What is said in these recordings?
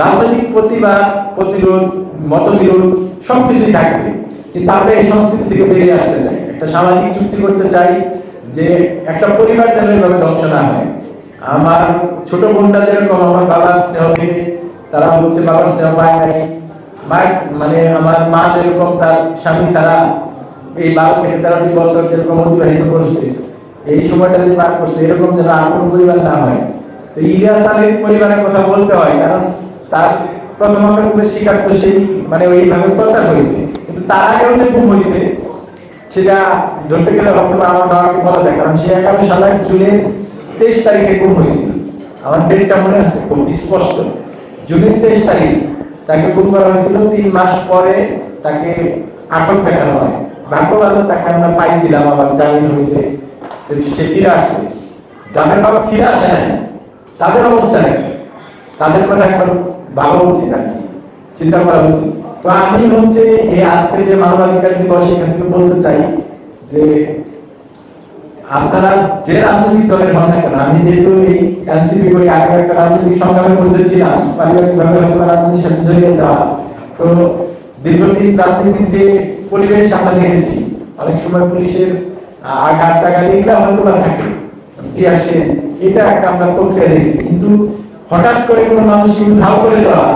রাজনৈতিক প্রতিবাদ, প্রতিরোধ, মতবিরোধ সবকিছুই থাকবে। কিন্তু আমরা এই সংস্কৃতি থেকে বেরিয়ে আসতে চাই। একটা সামাজিক চুক্তি করতে চাই যে একটা পরিবার যেন এইভাবে ধ্বংস না হয়। আমার ছোট বোনটা যেরকম আমার বাবার স্নেহ তারা হচ্ছে বাবার স্নেহ পায় নাই। মানে আমার মা যেরকম তার স্বামী ছাড়া এই বারো থেকে তেরোটি বছর যেরকম অতিবাহিত করছে, এই সময়টা যে পার করছে, এরকম যেন আর কোনো পরিবার না হয়। তো ইলিয়াস আলীর পরিবারের কথা বলতে হয়, কারণ তার প্রথম তো সেই মানে ওইভাবে প্রচার হয়েছে। কিন্তু তার আগেও যে গুম হয়েছে, সেটা ধরতে গেলে হয়তো আমার বাবাকে বলা যায়, কারণ সে এগারো সালের জুনের তেইশ তারিখে গুম হয়েছিল আমার ডেটটা মনে আছে, খুব স্পষ্ট। জুনের তেইশ তারিখ তাকে গুম করা হয়েছিল, তিন মাস পরে তাকে আটক দেখানো হয়। ভাগ্য ভালো তাকে আমরা পাইছিলাম, আবার জামিন হয়েছে। সে ফিরে আসছে। যাদের বাবা ফিরে আসে না তাদের অবস্থা নাকি তাদের কথা একবার ভাবা উচিত আর কি? চিন্তা করা উচিত। তো আমি হচ্ছে এই আজকে যে মানবাধিকার দিবস, এখান থেকে বলতে চাই যে আপনারা যে রাজনৈতিক দলের হন না কেন আমি যেহেতু এই এনসিপি করি আগে একটা রাজনৈতিক সংগ্রামের মধ্যে ছিলাম, পারিবারিকভাবে হয়তো রাজনীতির সাথে জড়িয়ে যাওয়া। তো দীর্ঘদিন রাজনীতির যে পরিবেশ আমরা দেখেছি, অনেক সময় পুলিশের আঘাত টাকা এগুলো হয়তো বা থাকে। এটা একটা আমরা প্রক্রিয়া দেখছি। কিন্তু হঠাৎ করে কোনো মানুষকে উধাও করে দেওয়া,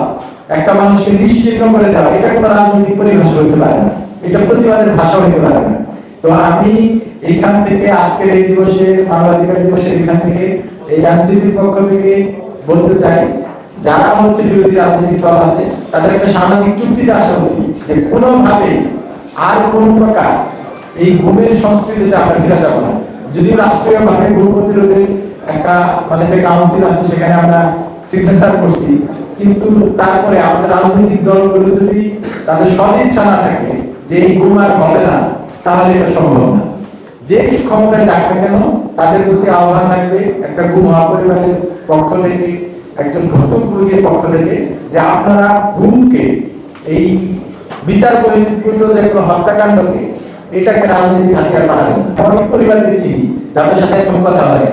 একটা মানুষকে নিশ্চিহ্ন করে দেওয়া, এটা কোনো রাজনৈতিক পরিভাষা হতে পারে না। এটা প্রতিবাদের ভাষা হতে পারে না। তো আমি এখান থেকে আজকের এই দিবসে, মানবাধিকার দিবসে এখান থেকে, এই এনসিপির পক্ষ থেকে বলতে চাই, যারা হচ্ছে বিরোধী রাজনৈতিক দল আছে, তাদের একটা সামাজিক চুক্তিতে আসা উচিত যে কোনোভাবে আর কোন প্রকার এই ঘুমের সংস্কৃতিতে আমরা ফিরে যাব না। যদিও রাষ্ট্রীয় ভাবে ঘুম প্রতিরোধে একটা মানে যে কাউন্সিল আছে, সেখানে আমরা সিগনেচার করছি। কিন্তু তারপরে আমাদের রাজনৈতিক দলগুলো যদি তাদের সদিচ্ছা না থাকে যে এই ঘুম আর হবে না, তাহলে এটা সম্ভব না। যে ক্ষমতায় যাক না কেন, তাদের প্রতি আহ্বান থাকবে একটা ঘুম পরিবারের পক্ষ থেকে, একজন ঘটকগুলোর পক্ষ থেকে, যে আপনারা ঘুমকে এই বিচার বহির্ভূত যে হত্যাকাণ্ডকে এটাকে রাজনৈতিক হাতিয়ার বানাবেন অনেক পরিবারকে চিনি, যাদের সাথে এখন কথা হয়।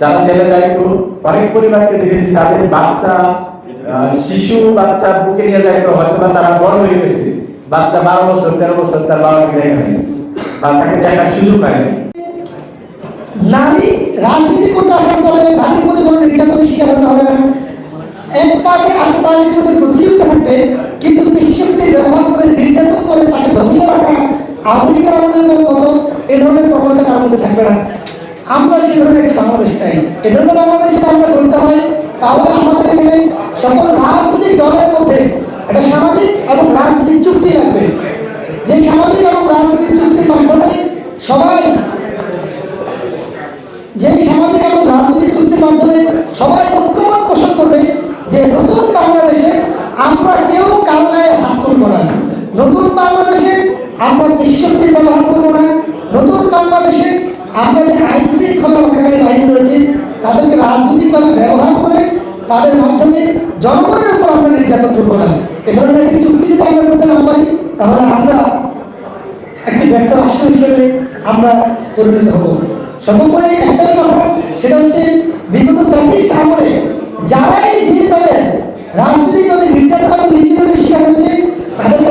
যারা জেলে যায় তো অনেক পরিবারকে দেখেছি যাদের বাচ্চা শিশু বাচ্চা বুকে নিয়ে যায় তো হয়তো বা তারা বড় হয়ে গেছে। বাচ্চা বারো বছর, তেরো বছর, তার বাবাকে দেখে নেই। বা তাকে দেখার সুযোগ পায় নাই। নারী রাজনীতি করতে আসার ফলে নারীর প্রতি কোনো শিকার হতে হবে না। এক পার্টি আরেক পার্টির মধ্যে প্রতিযোগিতা থাকবে, কিন্তু বিশ্বশক্তির ব্যবহার করে নির্যাতন করে তাকে ধমিয়ে লীগের আমলের মতো এই ধরনের প্রবণতা তার মধ্যে থাকবে না? আমরা সেই ধরনের একটি বাংলাদেশ চাই। এ ধরনের বাংলাদেশ আমরা করতে হয়, তাহলে আমাদের এখানে সকল রাজনৈতিক দলের মধ্যে একটা সামাজিক এবং রাজনৈতিক চুক্তি লাগবে। যে সামাজিক এবং রাজনৈতিক চুক্তির মাধ্যমে সবাই যে সামাজিক এবং রাজনৈতিক চুক্তির মাধ্যমে সবাই ঐক্যমত পোষণ করবে যে নতুন বাংলাদেশে আমরা কেউ কান্নায় হাত তুলব না নতুন বাংলাদেশে আমরা ব্যবহার করব না। নতুন বাংলাদেশে আমরা যে আইন শৃঙ্খলা রক্ষাকারী বাহিনী রয়েছে, তাদেরকে রাজনৈতিকভাবে ব্যবহার করে তাদের মাধ্যমে জনগণের উপর আমরা নির্যাতন করব না। এ ধরনের একটি চুক্তি যদি আমরা করতে না পারি, তাহলে আমরা একটি ব্যর্থ রাষ্ট্র হিসেবে আমরা পরিণত হব। সর্বোপরি একটাই কথা, সেটা হচ্ছে বিগত ফ্যাসিস্ট আমলে যারাই যে দলের রাজনৈতিকভাবে নির্যাতন এবং নিপীড়নের শিকার হয়েছে, তাদেরকে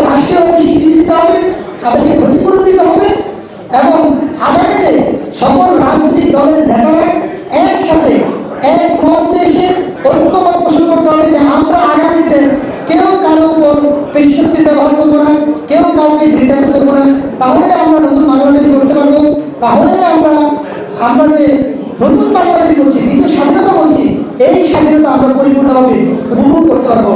তাদেরকে ক্ষতিপূরণ দিতে হবে এবং আগামীতে সকল রাজনৈতিক দলের নেতারা একসাথে এক মঞ্চে এসে ঐক্যমত পোষণ করতে হবে যে আমরা আগামী দিনে কেউ কারও উপর পেশক্তির ব্যবহার করব না, কেউ কাউকে নির্যাতন করব না। তাহলে আমরা নতুন বাংলাদেশ করতে পারব, তাহলে আমরা আমরা যে নতুন বাংলাদেশ বলছি, দ্বিতীয় স্বাধীনতা বলছি, এই স্বাধীনতা আমরা পরিপূর্ণভাবে উপভোগ করতে পারব।